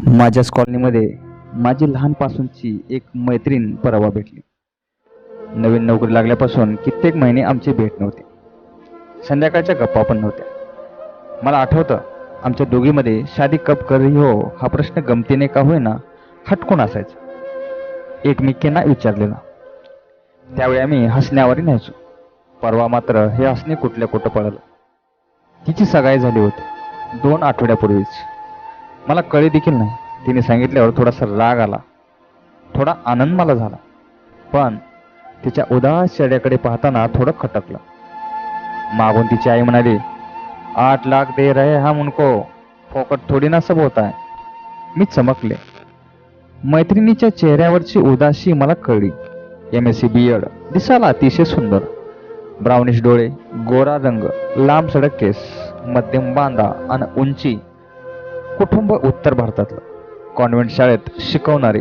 माझ्याच कॉलनीमध्ये माझी लहानपासूनची एक मैत्रीण परवा भेटली. नवीन नोकरी लागल्यापासून कित्येक महिने आमची भेट नव्हती. संध्याकाळच्या गप्पा पण नव्हत्या. मला आठवतं आमच्या दोघीमध्ये शादी कब कर रही हो हा प्रश्न गमतीने का होईना हटकून असायचा. एकमेकींना विचारलेला. त्यावेळी आम्ही हसण्यावरही न्यायचो. परवा मात्र हे हसणे कुठल्या कुठं पडलं. तिची सगाई झाली होती. दोन आठवड्यापूर्वीच. मला कळी देखील नाही. तिने सांगितल्यावर थोडासा राग आला. थोडा आनंद मला झाला. पण तिच्या उदास चेहऱ्याकडे पाहताना थोडं खटकलं. मागून तिची आई म्हणाली आठ लाख दे रहे हा मुनको फोकट थोडी ना सब होत आहे. मी चमकले. मैत्रिणीच्या चेहऱ्यावरची उदासी मला कळली. M S C B Ed दिसाला अतिशय सुंदर. ब्राउनिश डोळे गोरा रंग लांब सडक केस मध्यम बांधा आणि उंची. कुटुंब उत्तर भारतातलं. कॉन्व्हेंट शाळेत शिकवणारी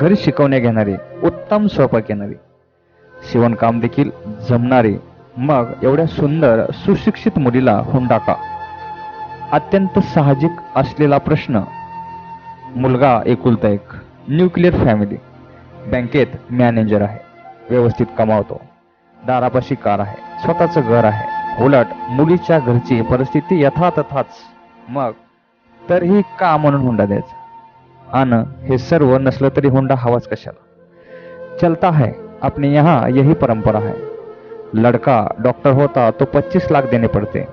घरी शिकवण्या घेणारी उत्तम स्वयंपाक येणारी. शिवणकाम देखील जमणारी मग एवढ्या सुंदर सुशिक्षित मुलीला हुंडा का अत्यंत साहजिक असलेला प्रश्न मुलगा एकुलता एक न्यूक्लिअर फॅमिली बँकेत मॅनेजर आहे व्यवस्थित कमावतो दारापाशी कार आहे स्वतःचं घर आहे उलट मुलीच्या घरची परिस्थिती यथातथाच. मग तरीही का म्हणून हुंडा द्यायचा? अन हे सर्व नसलं तरी हुंडा हवाच कशाला? चलता है अपने यहाँ यही परंपरा है। लड़का डॉक्टर होता तो 25 लाख देने पड़ते।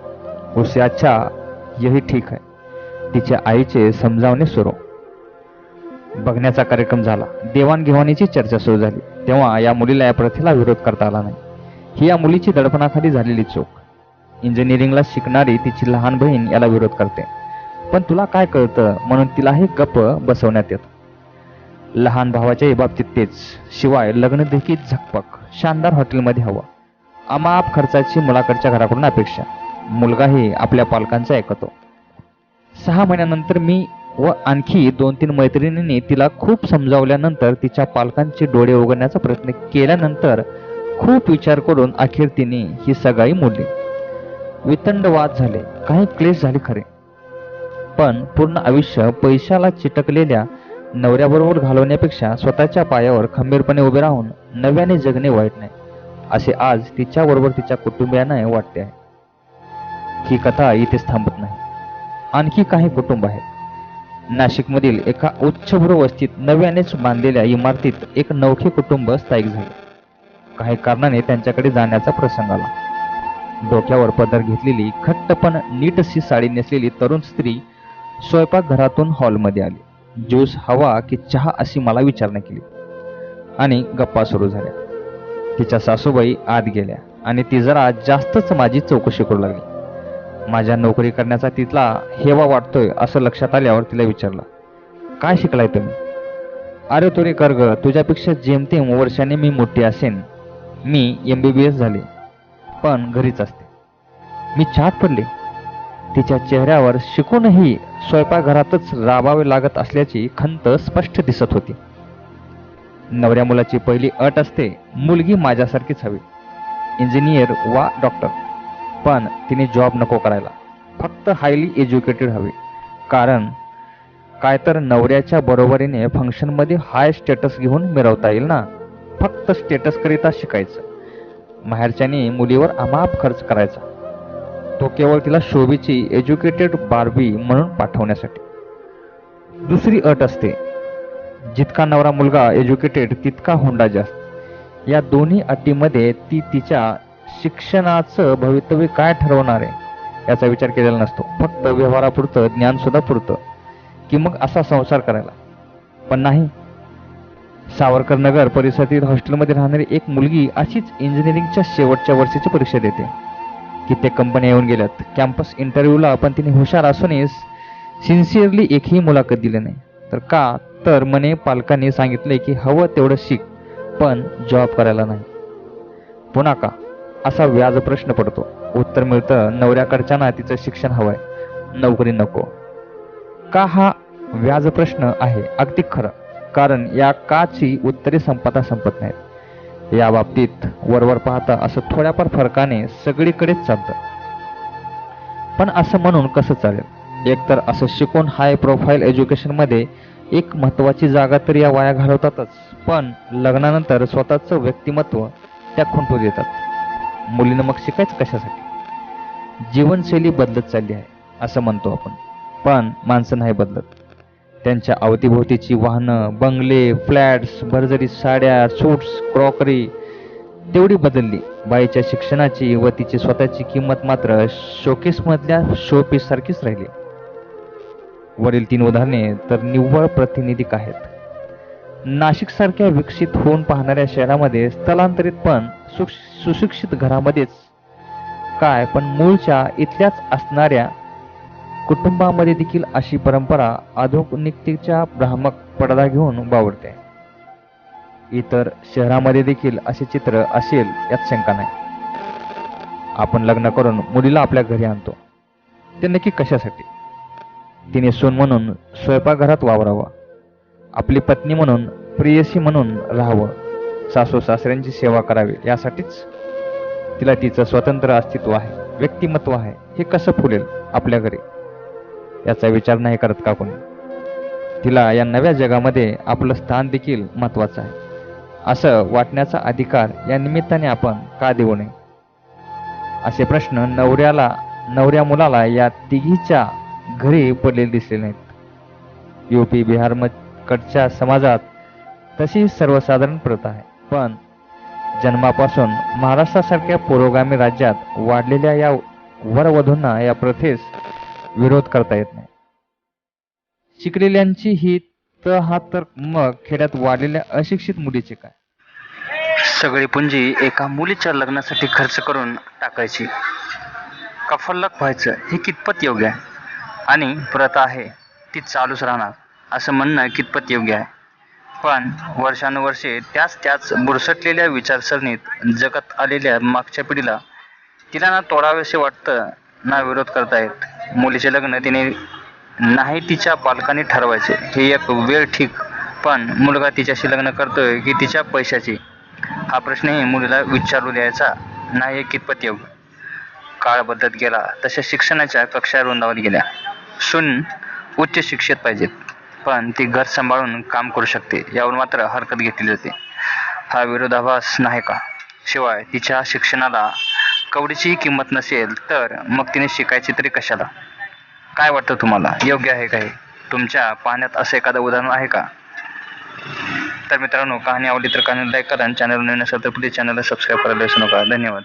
उससे अच्छा यही ठीक है। तिच्या आईचे समजावणे सुरू। बघण्याचा कार्यक्रम झाला। देवाणघेवाणीची चर्चा सुरू झाली. तेव्हा या मुलीला या प्रथेला विरोध करता आला नाही. ही या मुलीची दडपणाखाली झालेली चूक. इंजिनिअरिंगला शिकणारी तिची लहान बहीण याला विरोध करते. पण तुला काय कळतं? म्हणून तिलाही गप्प बसवण्यात येतं. लहान भावाच्याही बाबतीत तेच. शिवाय लग्न देखील झकपक. शानदार हॉटेलमध्ये हवं. अमाप खर्चाची मुलाकडच्या घराकडून अपेक्षा. मुलगाही आपल्या पालकांचा ऐकतो. सहा महिन्यानंतर मी व आणखी दोन तीन मैत्रिणींनी तिला खूप समजावल्यानंतर तिच्या पालकांचे डोळे उघडण्याचा प्रयत्न केल्यानंतर खूप विचार करून अखेर तिने ही सगाई मोडली. वितंड वाद झाले. काही क्लेश झाले खरे. पण पूर्ण आयुष्य पैशाला चिटकलेल्या नवऱ्याबरोबर घालवण्यापेक्षा स्वतःच्या पायावर खंबीरपणे उभे राहून नव्याने जगणे वाईट नाही असे आज तिच्याबरोबर तिच्या कुटुंबियांना वाटते आहे. ही कथा इथेच थांबत नाही. आणखी काही कुटुंब आहेत. नाशिकमधील एका उच्चभ्रू वस्तीत नव्यानेच बांधलेल्या इमारतीत एक नवखे कुटुंब स्थायिक झाले. काही कारणाने त्यांच्याकडे जाण्याचा प्रसंग आला. डोक्यावर पदर घेतलेली घट्ट पण नीटशी साडी नेसलेली तरुण स्त्री स्वयंपाकघरातून हॉलमध्ये आली. ज्यूस हवा की चहा अशी मला विचारणा केली. आणि गप्पा सुरू झाल्या. तिच्या सासूबाई आत गेल्या आणि ती जरा जास्तच माझी चौकशी करू लागली. माझ्या नोकरी करण्याचा तिथला हेवा वाटतोय असं लक्षात आल्यावर तिला विचारलं काय शिकलाय तुम्ही? अरे तुरे कर्ग तुझ्यापेक्षा जेमतेम वर्षाने मी मोठी असेन. मी एम बी बी एस झाले पण घरीच असते. मी छात पडले. तिच्या चेहऱ्यावर शिकूनही स्वयंपाकघरातच राबावे लागत असल्याची खंत स्पष्ट दिसत होती. नवऱ्या मुलाची पहिली अट असते मुलगी माझ्यासारखीच हवी. इंजिनियर वा डॉक्टर. पण तिने जॉब नको करायला. फक्त हायली एज्युकेटेड हवी. कारण काय तर नवऱ्याच्या बरोबरीने फंक्शनमध्ये हाय स्टेटस घेऊन मिरवता येईल ना? फक्त स्टेटसकरिता शिकायचं. माहेरच्याने मुलीवर अमाप खर्च करायचा. तो केवळ तिला शोभेची एज्युकेटेड बारबी म्हणून पाठवण्यासाठी. दुसरी अट असते जितका नवरा मुलगा एज्युकेटेड तितका हुंडा जास्त. या दोन्ही अटीमध्ये ती तिच्या शिक्षणाचं भवितव्य काय ठरवणार आहे याचा विचार केलेला नसतो. फक्त व्यवहारापुरतं ज्ञान सुद्धा पुरतं. की मग असा संसार करायला? पण नाही. सावरकर नगर परिसरातील हॉस्टेलमध्ये राहणारी एक मुलगी अशीच इंजिनिअरिंगच्या शेवटच्या वर्षाची परीक्षा देते. कित्येक कंपन्या येऊन गेल्यात. कॅम्पस इंटरव्ह्यूला पण तिने हुशार असूनही सिन्सिअरली एकही मुलाखत दिली नाही. तर का? तर मने पालकांनी सांगितले की हवं तेवढं शिक पण जॉब करायला नाही. पुन्हा का? असा व्याज प्रश्न पडतो. उत्तर मिळतं नवऱ्याकडच्यांना तिचं शिक्षण हवंय. नोकरी नको. का हा व्याज प्रश्न आहे? अगदी खरं. कारण या काची उत्तरे संपता संपत नाहीत. या बाबतीत वरवर पाहता असं थोड्याफार फरकाने सगळीकडेच चालतं. पण असं म्हणून कसं चालेल? एकतर असं शिकून हाय प्रोफाईल एज्युकेशनमध्ये एक महत्त्वाची जागा तर या वाया घालवतातच पण लग्नानंतर स्वतःचं व्यक्तिमत्व त्या खुंटू देतात. मुलीनं मग शिकायचं कशासाठी? जीवनशैली बदलत चालली आहे असं म्हणतो आपण. पण माणसं नाही बदलत. त्यांच्या अवतीभोवतीची वाहनं बंगले फ्लॅट्स भरजरी साड्या सूट्स क्रॉकरी तेवढी बदलली. बाईच्या शिक्षणाची व तिची स्वतःची किंमत मात्र शोकेसमधल्या शोपीस सारखीच राहिली. वरील तीन उदाहरणे तर निव्वळ प्रातिनिधिक आहेत नाशिक सारख्या विकसित होऊन पाहणाऱ्या शहरामध्ये स्थलांतरित पण सुशिक्षित घरामध्येच. काय पण मूळच्या इथल्याच असणाऱ्या कुटुंबामध्ये देखील अशी परंपरा आधुनिकतेच्या भ्रामक पडदा घेऊन वावरते इतर शहरामध्ये देखील असे चित्र असेल यात शंका नाही. आपण लग्न करून मुलीला आपल्या घरी आणतो. ते नक्की कशासाठी? तिने सून म्हणून स्वयंपाकघरात वावरावं. आपली पत्नी म्हणून प्रियसी म्हणून राहावं. सासू सासऱ्यांची सेवा करावी यासाठीच. तिला तिचं स्वतंत्र अस्तित्व आहे व्यक्तिमत्व आहे हे कसं फुलेल आपल्या घरी? याचा विचार नाही करत का कोणी? तिला या नव्या जगामध्ये आपलं स्थान देखील महत्वाचं आहे. असं वाटण्याचा अधिकार या निमित्ताने आपण का देऊ नये? असे प्रश्न नवऱ्याला नवऱ्या मुलाला या तिघीच्या घरी पडलेले दिसले नाहीत. युपी बिहार कडच्या समाजात तशी सर्वसाधारण प्रथा आहे. पण जन्मापासून महाराष्ट्रासारख्या पुरोगामी राज्यात वाढलेल्या या वरवधूंना या प्रथेस विरोध करता येत नाही. शिकलेल्यांची ही तर हा तर मग खेड्यात वाढलेल्या अशिक्षित मुलीचे काय? सगळी पुंजी एका मुलीच्या लग्नासाठी खर्च करून टाकायची. कफल्लक व्हायचं हे कितपत योग्य आहे? आणि प्रथा आहे ती चालूच राहणार असं म्हणणं कितपत योग्य आहे? पण वर्षानुवर्षे त्याच त्याच बुरसटलेल्या विचारसरणीत जगत आलेल्या मागच्या पिढीला तिला ना तोडावेसे वाटतं ना विरोध करता येत. मुलीचे लग्न तिने नाही तिच्या पालकांनी ठरवायचे. हे एक वेळ ठीक. पण मुलगा तिच्याशी लग्न करतोय की तिच्या पैशाची? हा प्रश्नही मुलीला विचारू द्यायचा नाही हे कितपत योग्य? काळ बदलत गेला. तशा शिक्षणाच्या कक्षा रुंदावत गेल्या. सुन उच्च शिक्षित पाहिजेत. पण ती घर सांभाळून काम करू शकते. यावर मात्र हरकत घेतली जाते. हा विरोधाभास नाही का? शिवाय तिच्या शिक्षणाला कवडीचीही किंमत नसेल तर मग तिने शिकायची तरी कशाला? काय वाटतं तुम्हाला? योग्य आहे का हे? तुमच्या पाहण्यात असं एखादं उदाहरण आहे का? तर मित्रांनो कहाणी आवडली तर कहाणी लाईक करा आणि चॅनल नवीन असेल तर प्लीज चॅनलला सबस्क्राईब करायला विसरू नका. धन्यवाद.